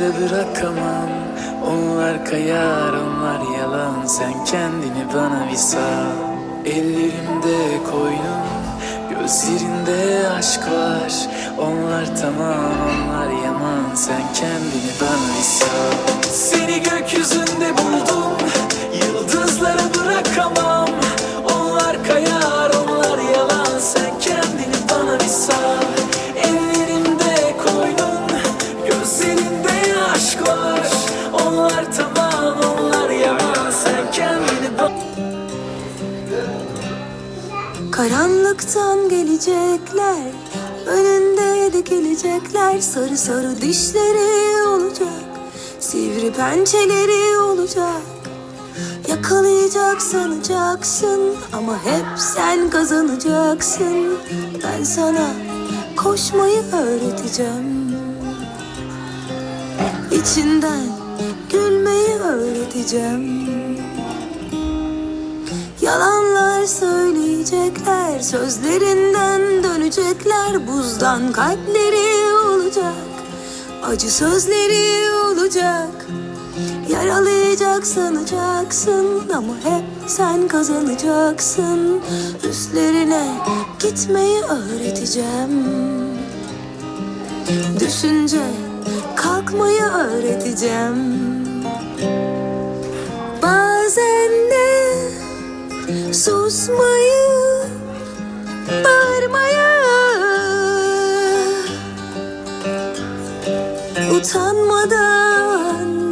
Yıldızları bırakamam. Onlar kayar onlar yalan. Sen kendini bana bir sal. Ellerimde koynum Gözlerinde aşk var. Onlar tamam onlar yaman. Sen kendini bana bir sal. Seni gökyüzünde buldum Yıldızları bırakamam Onlar tamam onlar yalan. Sen kendini bana Karanlıktan gelecekler Önünde dikilecekler. Sarı sarı dişleri olacak Sivri pençeleri olacak. Yakalayacak sanacaksın Ama hep sen kazanacaksın. Ben sana koşmayı öğreteceğim. İçinden gülmeyi öğreteceğim Yalanlar söyleyecekler, sözlerinden dönecekler, buzdan kalpleri olacak, acı sözleri olacak. Yaralayacak sanacaksın ama hep sen kazanacaksın. Üstlerine gitmeyi öğreteceğim. Düşünce kalkmayı öğreteceğim. Bazen de susmayı, bağırmayı Utanmadan